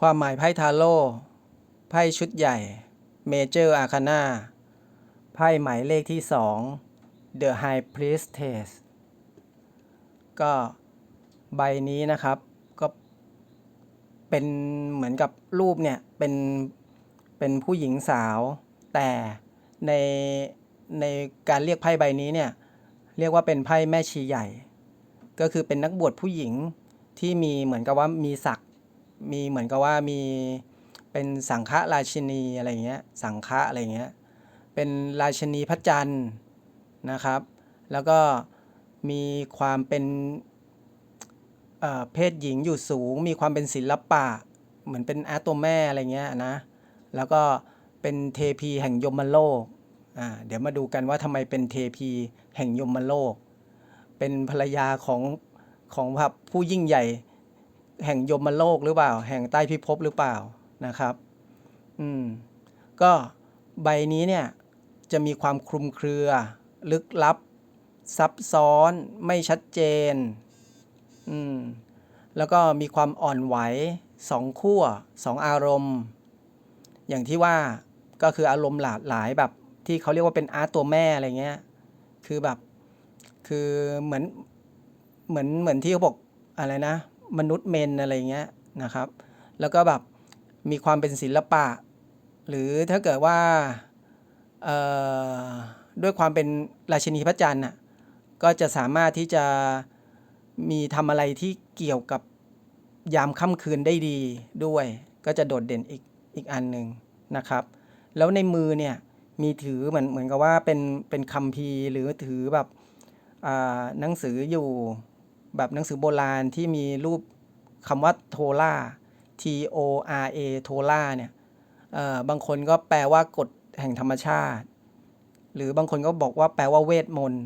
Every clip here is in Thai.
ความหมายไพ่ทาโร่ไพ่ชุดใหญ่เมเจอร์อาคาน่าไพ่หมายเลขที่ 2 The High Priestess ก็ใบนี้นะครับก็เป็นเหมือนกับรูปเนี่ยเป็นเป็นผู้หญิงสาว แต่ในในการเรียกไพ่ใบนี้เนี่ยเรียกว่าเป็นไพ่แม่ชีใหญ่ ก็คือเป็นนักบวชผู้หญิงที่มีเหมือนกับว่ามีศักด มีเหมือนกับว่ามีเป็นสังฆราชินีอะไรเงี้ยสังฆะอะไรเงี้ยเป็นราชินีพระจันทร์นะครับ แล้วก็มีความเป็นเเพศหญิงอยู่สูง มีความเป็นศิลปะ เหมือนเป็นอาร์ตตัวแม่อะไรเงี้ยนะแล้วก็เป็นเทพีแห่งยมโลกอ่าเดี๋ยวมาดูกันว่าทำไมเป็นเทพีแห่งยมโลก เป็นภรรยาของของแบบผู้ยิ่งใหญ่ แห่งยมโลกหรือเปล่า แห่งใต้พิภพหรือเปล่านะครับ อืม ก็ใบนี้เนี่ยจะมีความคลุมเครือ ลึกลับ ซับซ้อน ไม่ชัดเจน อืม แล้วก็มีความอ่อนไหวสองขั้วสองอารมณ์ อย่างที่ว่าก็คืออารมณ์หลากหลายแบบที่เขาเรียกว่าเป็นอาร์ตตัวแม่อะไรเงี้ย คือแบบ คือเหมือน เหมือนเหมือนที่เขาบอกอะไรนะ มนุษย์เมนอะไรเงี้ยนะครับ แล้วก็แบบมีความเป็นศิลปะ หรือถ้าเกิดว่าด้วยความเป็นราชินีพระจันทร์น่ะก็จะสามารถที่จะมีทำอะไรที่เกี่ยวกับยามค่ำคืนได้ดีด้วย ก็จะโดดเด่นอีกอีกอันหนึ่งนะครับ แล้วในมือเนี่ยมีถือเหมือนเหมือนกับว่าเป็นเป็นคัมภีร์หรือถือแบบหนังสืออยู่ แบบหนังสือโบราณที่มีรูปคำว่าโทล่า T O R A โทล่าเนี่ยบางคนก็แปลว่ากฎแห่งธรรมชาติ หรือบางคนก็บอกว่าแปลว่าเวทมนต์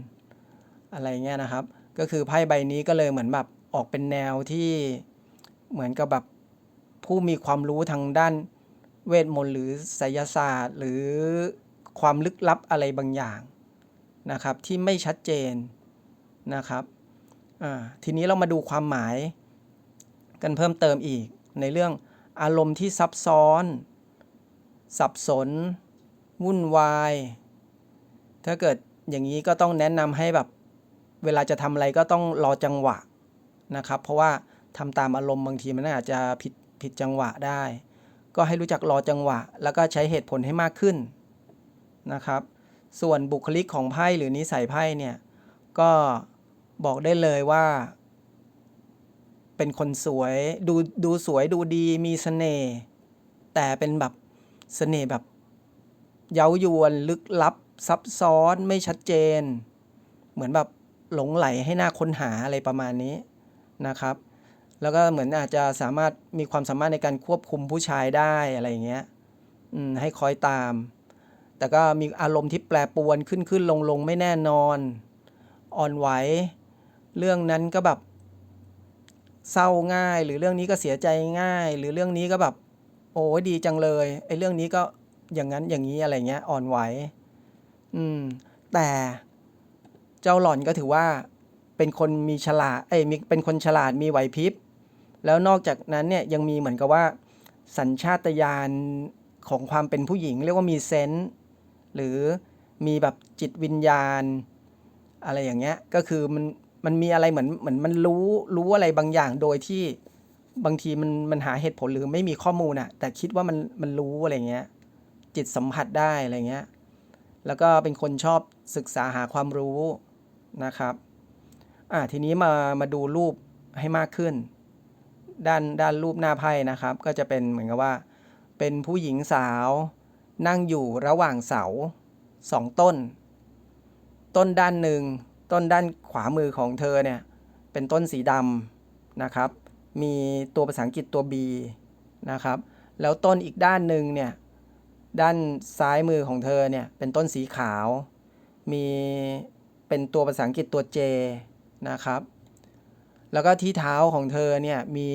อะไรเงี้ยนะครับ ก็คือไพ่ใบนี้ก็เลยเหมือนแบบออกเป็นแนวที่เหมือนกับแบบผู้มีความรู้ทางด้านเวทมนต์หรือไสยศาสตร์ หรือความลึกลับอะไรบางอย่างนะครับที่ไม่ชัดเจนนะครับ ทีนี้เรามาดูความหมายกันเพิ่มเติมอีก ในเรื่องอารมณ์ที่ซับซ้อน สับสน วุ่นวาย ถ้าเกิดอย่างนี้ก็ต้องแนะนำให้แบบเวลาจะทำอะไรก็ต้องรอจังหวะนะครับ เพราะว่าทำตามอารมณ์บางทีมันอาจจะผิดผิดจังหวะได้ ก็ให้รู้จักรอจังหวะ แล้วก็ใช้เหตุผลให้มากขึ้นนะครับ ส่วนบุคลิกของไพ่หรือนิสัยไพ่เนี่ยก็ บอกได้เลยว่า เป็นคนสวยดูดูสวยดูดีมีเสน่ห์แต่เป็นแบบเสน่ห์แบบเย้ายวนลึกลับ ซับซ้อนไม่ชัดเจน เหมือนแบบหลงไหลให้หน่าค้นหาอะไรประมาณนี้นะครับ แล้วก็เหมือนอาจจะสามารถมีความสามารถในการควบคุมผู้ชายได้อะไรอย่างเงี้ยให้คอยตาม แต่ก็มีอารมณ์ที่แปรปรวนขึ้นขึ้นลงลงไม่แน่นอน อ่อนไหว เรื่องนั้นก็แบบเศร้าง่าย หรือเรื่องนี้ก็เสียใจง่าย หรือเรื่องนี้ก็แบบ โอ้ดีจังเลยไอ้เรื่องนี้ก็อย่างนั้นอย่างนี้อะไรเงี้ยอ่อนไหว อืม แต่เจ้าหล่อนก็ถือว่าเป็นคนมีฉลาดเอ้ยมีเป็นคนฉลาดมีไหวพริบ แล้วนอกจากนั้นเนี่ยยังมีเหมือนกับว่า สัญชาตญาณของความเป็นผู้หญิง เรียกว่ามีเซนส์หรือมีแบบจิตวิญญาณ อะไรอย่างเงี้ยก็คือมัน มันมีอะไรเหมือนเหมือนมันรู้รู้อะไรบางอย่างโดยที่บางทีมันมันหาเหตุผลหรือไม่มีข้อมูลอะแต่คิดว่ามันมันรู้อะไรเงี้ย จิตสัมผัสได้อะไรเงี้ย แล้วก็เป็นคนชอบศึกษาหาความรู้นะครับ อ่าทีนี้มามาดูรูปให้มากขึ้น ด้านด้านรูปหน้าไพ่นะครับ ก็จะเป็นเหมือนกับว่า เป็นผู้หญิงสาวนั่งอยู่ระหว่างเสาสองต้น ต้นด้านหนึ่งต้นด้าน ขวามือของเธอเนี่ยเป็นต้นสีดำนะครับ มีตัวภาษาอังกฤษตัว B นะครับ แล้วต้นอีกด้านหนึ่งเนี่ยด้านซ้ายมือของเธอเนี่ยเป็นต้นสีขาว มีเป็นตัวภาษาอังกฤษตัว J นะครับ แล้วก็ที่เท้าของเธอเนี่ยมี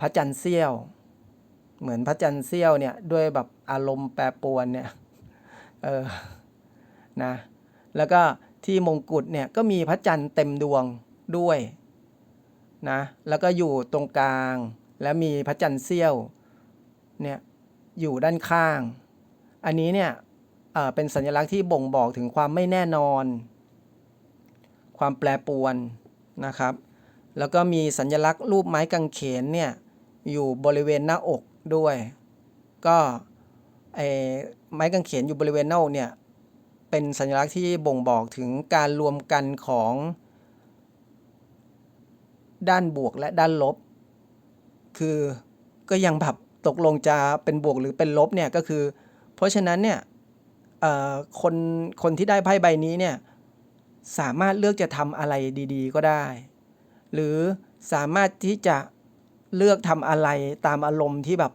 พระจันทร์เสี้ยว เหมือนพระจันทร์เสี้ยวเนี่ยด้วยแบบอารมณ์แปรปรวนเนี่ยเออนะแล้วก็ ที่มงกุฎเนี่ยก็มีพระจันทร์เต็มดวงด้วยนะแล้วก็อยู่ตรงกลางและมีพระจันทร์เสี้ยวเนี่ยอยู่ด้านข้าง อันนี้เนี่ยเป็นสัญลักษณ์ที่บ่งบอกถึงความไม่แน่นอน ความแปรปรวนนะครับ แล้วก็มีสัญลักษณ์รูปไม้กางเขนเนี่ยอยู่บริเวณหน้าอกด้วย ก็ไอ้ไม้กางเขนอยู่บริเวณหน้าอกเนี่ย เป็นสัญลักษณ์ที่บ่งบอกถึงการรวมกันของ ด้านบวกและด้านลบ คือก็ยังแบบตกลงจะเป็นบวกหรือเป็นลบเนี่ยก็คือ เพราะฉะนั้นเนี่ยคนคนที่ได้ไพ่ใบนี้เนี่ยสามารถเลือกจะทำอะไรดี ๆ ก็ได้ หรือสามารถที่จะเลือกทำอะไรตามอารมณ์ที่แบบ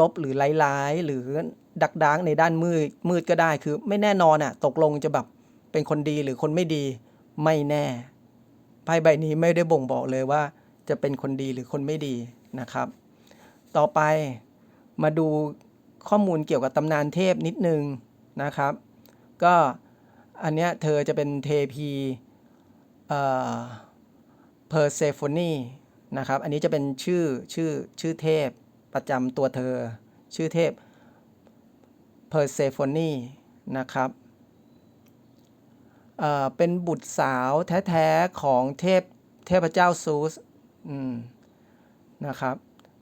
ลบๆหรือร้ายๆหรือ ดักดักในด้านมืดมืดก็ได้คือไม่แน่นอนอะ่ะตกลงจะแบบเป็นคนดีหรือคนไม่ดีไม่แน่ไพ่ใบนี้ไม่ได้บ่งบอกเลยว่า จะเป็นคนดีหรือคนไม่ดีนะครับ ต่อไปมาดูข้อมูลเกี่ยวกับตำนานเทพนิดนึงนะครับ ก็อันเนี้ยเธอจะเป็นเทพีเอ่อเพอร์เซโฟนีนะครับ อันนี้จะเป็นชื่อชื่อชื่อเทพประจำตัวเธอ ชื่อเทพ เพอร์เซโฟนีนะครับเเป็นบุตรสาวแท้ๆของเทพเทพเจ้าซูสนะครับ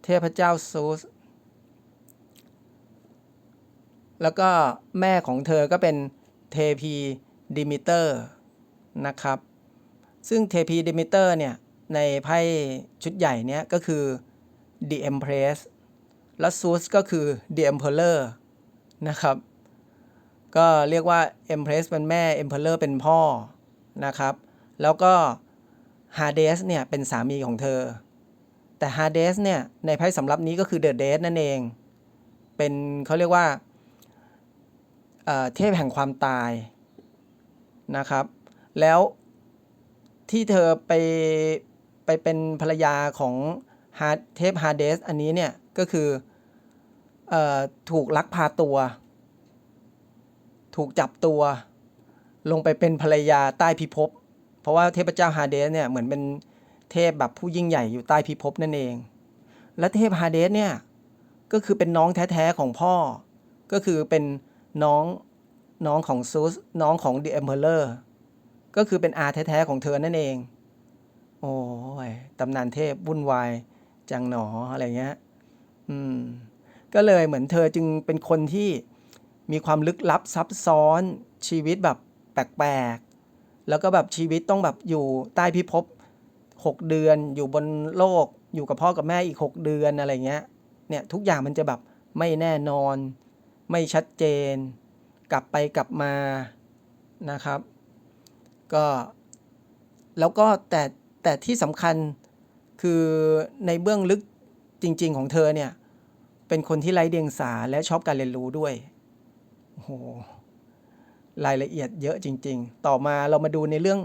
เทพเจ้าซูส แล้วก็แม่ของเธอก็เป็นเทพีดิมิเตอร์นะครับ ซึ่งเทพีดิมิเตอร์เนี่ย ในไพ่ชุดใหญ่เนี้ยก็คือ The Empress และซูสก็คือ The Emperor นะครับ ก็เรียกว่า Empress เป็นแม่ Emperor เป็นพ่อนะครับ แล้วก็ Hades เนี่ยเป็นสามีของเธอ แต่ Hades เนี่ยในไพ่สำรับนี้ก็คือ The Dead นั่นเอง เป็นเขาเรียกว่าเทพแห่งความตายนะครับ แล้วที่เธอไปไปเป็นภรรยาของเทพฮาเดสอันนี้เนี่ยก็คือ ถูกลักพาตัว ถูกจับตัว ลงไปเป็นภรรยาใต้พิภพ เพราะว่าเทพเจ้าฮาเดสเนี่ยเหมือนเป็นเทพแบบผู้ยิ่งใหญ่อยู่ใต้พิภพนั่นเอง และเทพฮาเดสเนี่ยก็คือเป็นน้องแท้ๆของพ่อ ก็คือเป็นน้องน้องของซูสน้องของ The Emperor ก็คือเป็นอาแท้ๆของเธอนั่นเอง โอ้ยตำนานเทพวุ่นวายจังหนออะไรเงี้ย อืม ก็เลยเหมือนเธอจึงเป็นคนที่มีความลึกลับซับซ้อนชีวิตแบบแปลกๆ แล้วก็แบบชีวิตต้องแบบอยู่ใต้พิภพหกเดือนอยู่บนโลก อยู่กับพ่อกับแม่อีกหกเดือนอะไรเงี้ยเนี่ยทุกอย่างมันจะแบบไม่แน่นอน ไม่ชัดเจน กลับไปกลับมานะครับ ก็แล้วก็แต่แต่ที่สำคัญคือในเบื้องลึกจริง ๆ ของเธอเนี่ย เป็นคนที่ไร้เดียงสาและชอบการเรียนรู้ด้วยโอ้โหรายละเอียดเยอะจริง ๆ ต่อมาเรามาดูในเรื่อง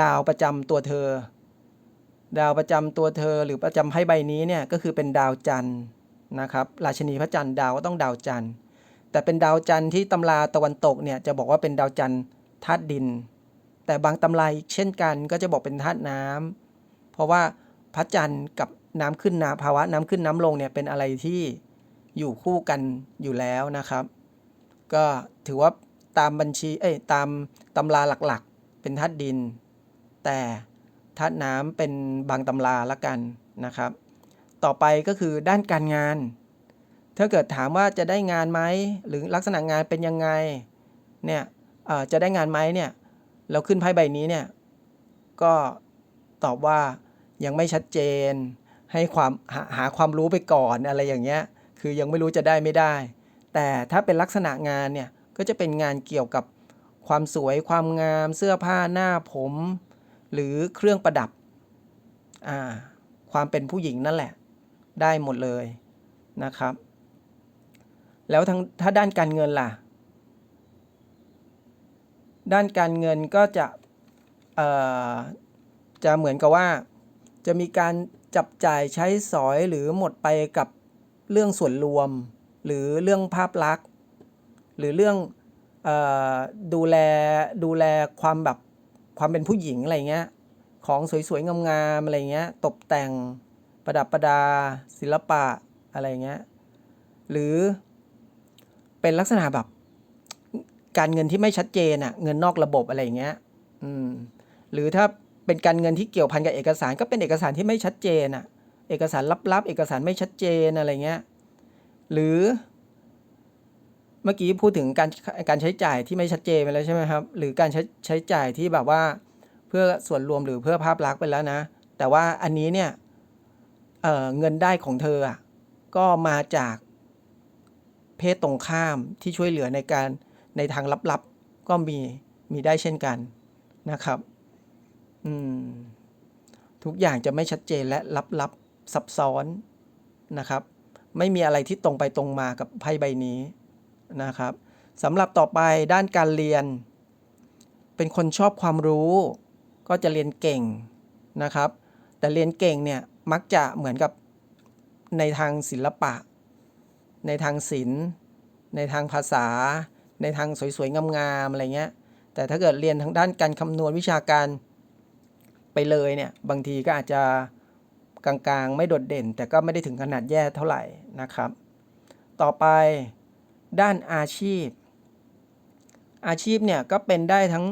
ดาวประจำตัวเธอ ดาวประจำตัวเธอหรือประจำไพ่ใบนี้เนี่ยก็คือเป็นดาวจันทร์นะครับ ราชนีพระจันทร์ดาวก็ต้องดาวจันทร์ แต่เป็นดาวจันทร์ที่ตำราตะวันตกเนี่ยจะบอกว่าเป็นดาวจันทร์ธาตุดิน แต่บางตำราอีกเช่นกันก็จะบอกเป็นธาตุน้ำเพราะว่าพระจันทร์กับน้ำขึ้นน้ำภาวะน้ำขึ้นน้ำลงเนี่ยเป็นอะไรที่ อยู่คู่กันอยู่แล้วนะครับ ก็ถือว่าตามบัญชีเอ้ยตามตำราหลักๆ เป็นธาตุดิน แต่ธาตุน้ำเป็นบางตำราละกันนะครับ ต่อไปก็คือด้านการงาน ถ้าเกิดถามว่าจะได้งานไหมหรือลักษณะงานเป็นยังไงเนี่ยเอ่อจะได้งานไหมเนี่ยเราขึ้นไพ่ใบนี้เนี่ยก็ตอบว่ายังไม่ชัดเจนให้ความหาหาความรู้ไปก่อนอะไรอย่างเงี้ย คือยังไม่รู้จะได้ไม่ได้ แต่ถ้าเป็นลักษณะงานเนี่ยก็จะเป็นงานเกี่ยวกับความสวยความงามเสื้อผ้าหน้าผม หรือเครื่องประดับความเป็นผู้หญิงนั่นแหละ ได้หมดเลยนะครับ แล้วทั้งถ้าด้านการเงินล่ะ ด้านการเงินก็จะจะเหมือนกับว่า จะมีการจับจ่ายใช้สอยหรือหมดไปกับ เรื่องส่วนรวม หรือเรื่องภาพลักษณ์ หรือเรื่องออดูแลดูแลความแบบความเป็นผู้หญิงอะไรเงี้ยของสวยๆงามๆอะไรเงี้ยตกแต่งประดับประดา ศิลปะอะไรเงี้ยหรือเป็นลักษณะแบบการเงินที่ไม่ชัดเจนอะเงินนอกระบบอะไรเงี้ยอืมหรือถ้าเป็นการเงินที่เกี่ยวพันกับเอกสารก็เป็นเอกสารที่ไม่ชัดเจนอะ เอกสารลับๆ เอกสารไม่ชัดเจนอะไรเงี้ย หรือเมื่อกี้พูดถึงการการใช้จ่ายที่ไม่ชัดเจนไปแล้วใช่ไหมครับ หรือการใช้ใช้จ่ายที่แบบว่าเพื่อส่วนรวมหรือเพื่อภาพลักษณ์ไปแล้วนะ แต่ว่าอันนี้เนี่ยเเงินได้ของเธอก็มาจากเพศตรงข้ามที่ช่วยเหลือในการในทางลับๆ ก็มีมีได้เช่นกันนะครับ อืม ทุกอย่างจะไม่ชัดเจนและลับๆ ซับซ้อนนะครับ ไม่มีอะไรที่ตรงไปตรงมากับไพ่ใบนี้นะครับสำหรับต่อไปด้านการเรียน เป็นคนชอบความรู้ ก็จะเรียนเก่งนะครับ แต่เรียนเก่งเนี่ยมักจะเหมือนกับในทางศิลปะ ในทางศิลป์ ในทางภาษา ในทางสวยๆงามๆอะไรเงี้ย แต่ถ้าเกิดเรียนทางด้านการคำนวณวิชาการไปเลยเนี่ยบางทีก็อาจจะ กลางๆ ไม่โดดเด่น แต่ก็ไม่ได้ถึงขนาดแย่เท่าไหร่นะครับ ต่อไปด้านอาชีพ อาชีพเนี่ยก็เป็นได้ทั้ง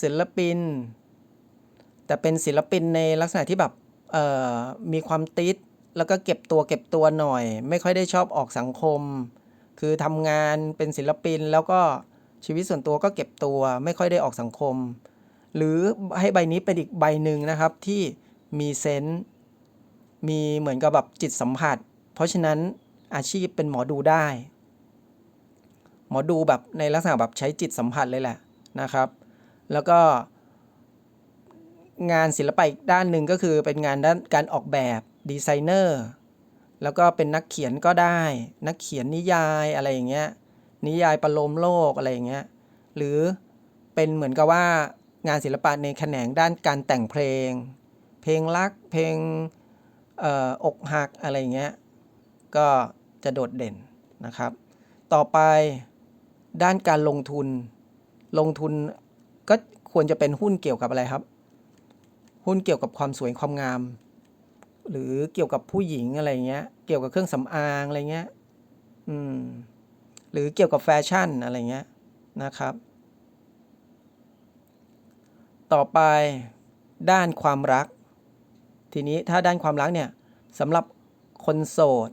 ศิลปิน แต่เป็นศิลปินในลักษณะที่แบบมีความติดแล้วก็เก็บตัวเก็บตัวหน่อย ไม่ค่อยได้ชอบออกสังคม คือทำงานเป็นศิลปินแล้วก็ชีวิตส่วนตัวก็เก็บตัวไม่ค่อยได้ออกสังคม หรือให้ใบนี้เป็นอีกใบหนึ่งนะครับที่มีเซนส์ มีเหมือนกับแบบจิตสัมผัส เพราะฉะนั้นอาชีพเป็นหมอดูได้ หมอดูแบบในลักษณะแบบใช้จิตสัมผัสเลยแหละนะครับ แล้วก็ งานศิลปะอีกด้านหนึ่งก็คือเป็นงานด้านการออกแบบดีไซเนอร์แล้วก็เป็นนักเขียนก็ได้ นักเขียนนิยายอะไรอย่างเงี้ยนิยายประโลมโลกอะไรอย่างเงี้ยหรือเป็นเหมือนกับว่างานศิลปะในแขนงด้านการแต่งเพลง เพลงรักเพลง อกหักอะไรเงี้ยก็จะโดดเด่นนะครับ ต่อไปด้านการลงทุน ลงทุนก็ควรจะเป็นหุ้นเกี่ยวกับอะไรครับ หุ้นเกี่ยวกับความสวยความงาม หรือเกี่ยวกับผู้หญิงอะไรเงี้ยเกี่ยวกับเครื่องสำอางอะไรเงี้ยอืมหรือเกี่ยวกับแฟชั่นอะไรเงี้ยนะครับ ต่อไปด้านความรัก ทีนี้ถ้าด้านความรักเนี่ยสำหรับคนโสด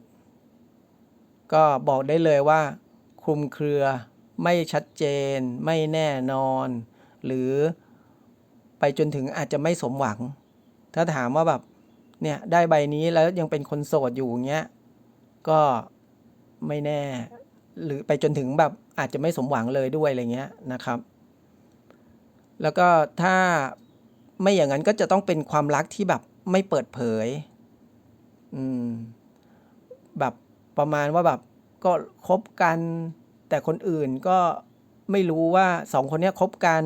ก็บอกได้เลยว่า คลุมเครือไม่ชัดเจน ไม่แน่นอน หรือไปจนถึงอาจจะไม่สมหวัง ถ้าถามว่าแบบเนี่ยได้ใบนี้แล้วยังเป็นคนโสดอยู่เงี้ยก็ไม่แน่ หรือไปจนถึงแบบอาจจะไม่สมหวังเลยด้วยอะไรเงี้ยนะครับ แล้วก็ถ้าไม่อย่างนั้นก็จะต้องเป็นความรักที่แบบ ไม่เปิดเผย อืม แบบประมาณว่าแบบก็คบกัน แต่คนอื่นก็ไม่รู้ว่าสองคนนี้คบกัน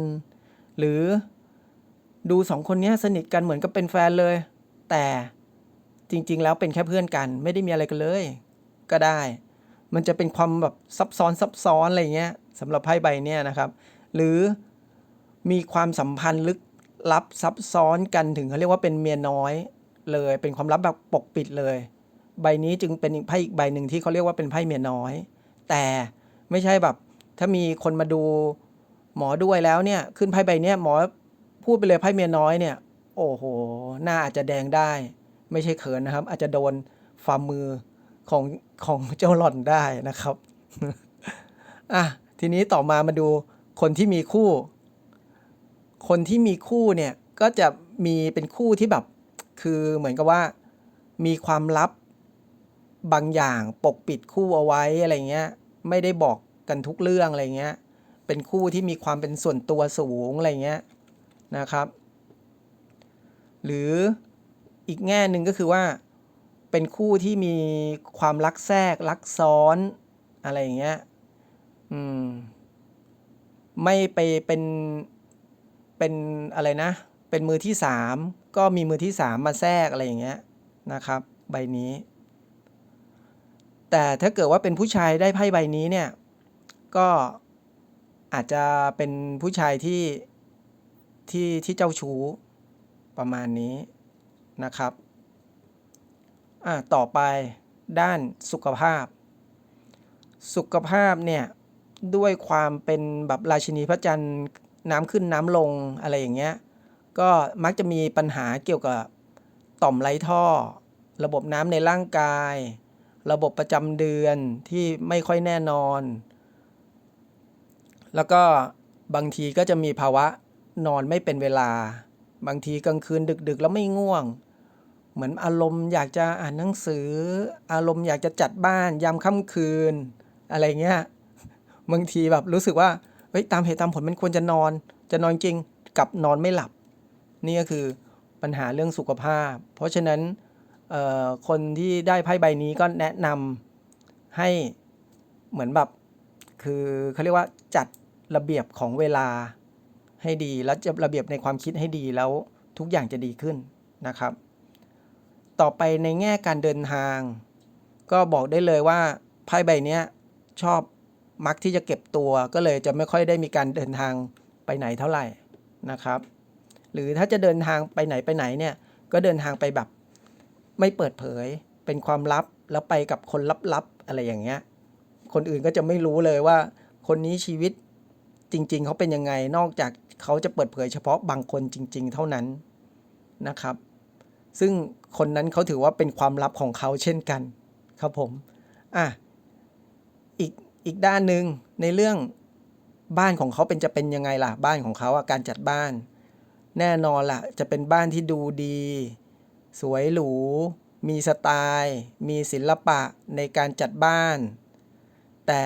หรือดูสองคนนี้สนิทกันเหมือนกับเป็นแฟนเลย แต่จริง ๆ แล้วเป็นแค่เพื่อนกัน ไม่ได้มีอะไรกันเลย ก็ได้ มันจะเป็นความแบบซับซ้อนซับซ้อนอะไรเงี้ยสำหรับไพ่ใบเนี้ยนะครับ หรือมีความสัมพันธ์ลึก ลับซับซ้อนกันถึงเขาเรียกว่าเป็นเมียน้อยเลย เป็นความลับแบบปกปิดเลย ใบนี้จึงเป็นไพ่อีกใบหนึ่งที่เขาเรียกว่าเป็นไพ่เมียน้อย แต่ไม่ใช่แบบ ถ้ามีคนมาดูหมอด้วยแล้วเนี่ย ขึ้นไพ่ใบเนี้ยหมอพูดไปเลยไพ่เมียน้อยเนี่ย โอ้โหหน้าอาจจะแดงได้ ไม่ใช่เขินนะครับ อาจจะโดนฝ่ามือของของเจ้าหล่อนได้นะครับอะทีนี้ต่อมามาดูคนที่มีคู่ คนที่มีคู่เนี่ยก็จะมีเป็นคู่ที่แบบ คือเหมือนกับว่ามีความลับบางอย่างปกปิดคู่เอาไว้อะไรเงี้ย ไม่ได้บอกกันทุกเรื่องอะไรเงี้ย เป็นคู่ที่มีความเป็นส่วนตัวสูงอะไรเงี้ยนะครับ หรืออีกแง่หนึ่งก็คือว่า เป็นคู่ที่มีความรักแทรกรักซ้อนอะไรอย่างเงี้ย อืม ไม่ไปเป็น เป็นอะไรนะ เป็นมือที่สามก็มีมือที่สามมาแทรกอะไรอย่างเงี้ยนะครับ ใบนี้ แต่ถ้าเกิดว่าเป็นผู้ชายได้ไพ่ใบนี้เนี่ย ก็อาจจะเป็นผู้ชายที่ที่ที่เจ้าชู้ประมาณนี้นะครับ อะต่อไปด้านสุขภาพ สุขภาพเนี่ยด้วยความเป็นแบบราชินีพระจันทร์ น้ำขึ้นน้ำลงอะไรอย่างเงี้ย ก็มักจะมีปัญหาเกี่ยวกับต่อมไรท่อ ระบบน้ำในร่างกาย ระบบประจำเดือนที่ไม่ค่อยแน่นอน แล้วก็บางทีก็จะมีภาวะนอนไม่เป็นเวลา บางทีกลางคืนดึกๆ แล้วไม่ง่วง เหมือนอารมณ์อยากจะอ่านหนังสือ อารมณ์อยากจะจัดบ้านยามค่ำคืน อะไรเงี้ย บางทีแบบรู้สึกว่า เฮ้ยตามเหตุตามผลมันควรจะนอน จะนอนจริงกับนอนไม่หลับ นี่ก็คือปัญหาเรื่องสุขภาพ เพราะฉะนั้นคนที่ได้ไพ่ใบนี้ก็แนะนำให้เหมือนแบบคือเขาเรียกว่าจัดระเบียบของเวลาให้ดี แล้วจะระเบียบในความคิดให้ดีแล้วทุกอย่างจะดีขึ้นนะครับ ต่อไปในแง่การเดินทาง ก็บอกได้เลยว่าไพ่ใบนี้ชอบ มักที่จะเก็บตัวก็เลยจะไม่ค่อยได้มีการเดินทางไปไหนเท่าไหร่นะครับ หรือถ้าจะเดินทางไปไหนไปไหนเนี่ยก็เดินทางไปแบบไม่เปิดเผยเป็นความลับแล้วไปกับคนลับๆอะไรอย่างเงี้ยคนอื่นก็จะไม่รู้เลยว่า คนนี้ชีวิตจริง ๆ เขาเป็นยังไงนอกจากเขาจะเปิดเผยเฉพาะบางคนจริง ๆ เท่านั้นนะครับ ซึ่งคนนั้นเขาถือว่าเป็นความลับของเขาเช่นกันครับผมอะอีก อีกด้านหนึ่งในเรื่องบ้านของเขาเป็นจะเป็นยังไงล่ะ บ้านของเขาอะการจัดบ้าน แน่นอนล่ะ จะเป็นบ้านที่ดูดี สวยหรู มีสไตล์ มีศิลปะในการจัดบ้าน แต่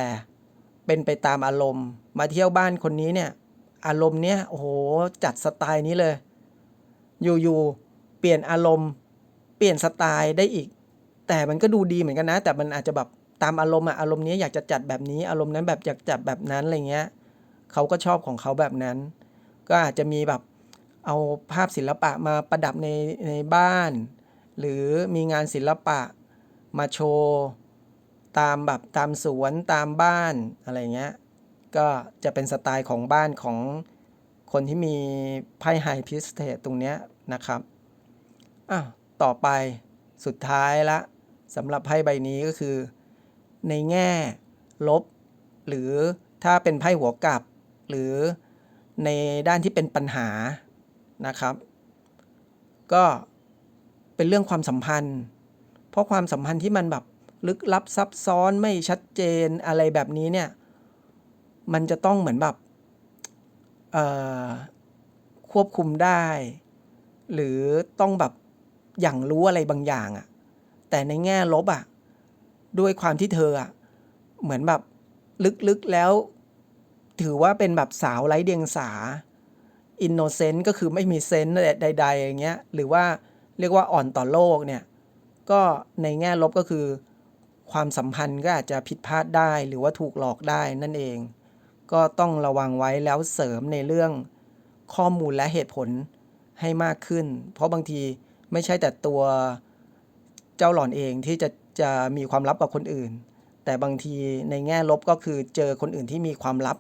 เป็นไปตามอารมณ์ มาเที่ยวบ้านคนนี้เนี่ย อารมณ์เนี้ยโอ้โหจัดสไตล์นี้เลย อยู่ๆเปลี่ยนอารมณ์ เปลี่ยนสไตล์ได้อีก แต่มันก็ดูดีเหมือนกันนะ แต่มันอาจจะแบบ ตามอารมณ์อะอารมณ์นี้อยากจะจัดแบบนี้ อารมณ์นั้นแบบอยากจัดแบบนั้นอะไรเงี้ยเขาก็ชอบของเขาแบบนั้น ก็อาจจะมีแบบเอาภาพศิลปะมาประดับในในบ้าน หรือมีงานศิลปะมาโชว์ตามแบบตามสวนตามบ้านอะไรเงี้ยก็จะเป็นสไตล์ของบ้านของคนที่มีไพ่ไฮพิสเทตตรงเนี้ยนะครับอะต่อไปสุดท้ายละสำหรับไพ่ใบนี้ก็คือ ในแง่ ลบ หรือถ้าเป็นไพ่หัวกลับ หรือในด้านที่เป็นปัญหานะครับ ก็เป็นเรื่องความสัมพันธ์ เพราะความสัมพันธ์ที่มันแบบลึกลับซับซ้อนไม่ชัดเจนอะไรแบบนี้เนี่ย มันจะต้องเหมือนแบบควบคุมได้ หรือต้องแบบอย่างรู้อะไรบางอย่างอะแต่ในแง่ลบอะ ด้วยความที่เธออะเหมือนแบบลึกๆแล้ว ถือว่าเป็นแบบสาวไร้เดียงสาอินโนเซนต์ก็คือไม่มีเซนส์ใด ๆ อย่างเงี้ย หรือว่าเรียกว่าอ่อนต่อโลกเนี่ย ก็ในแง่ลบก็คือ ความสัมพันธ์ก็อาจจะผิดพลาดได้หรือว่าถูกหลอกได้นั่นเอง ก็ต้องระวังไว้แล้วเสริมในเรื่องข้อมูลและเหตุผลให้มากขึ้น เพราะบางทีไม่ใช่แต่ตัวเจ้าหล่อนเองที่จะ จะมีความลับกับคนอื่น แต่บางทีในแง่ลบก็คือเจอคนอื่นที่มีความลับ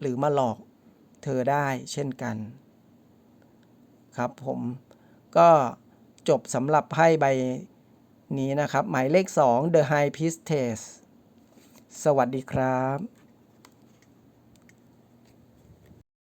หรือมาหลอกเธอได้เช่นกัน ครับผมก็จบสำหรับไพ่ใบนี้นะครับ หมายเลข 2 The High Priestess สวัสดีครับ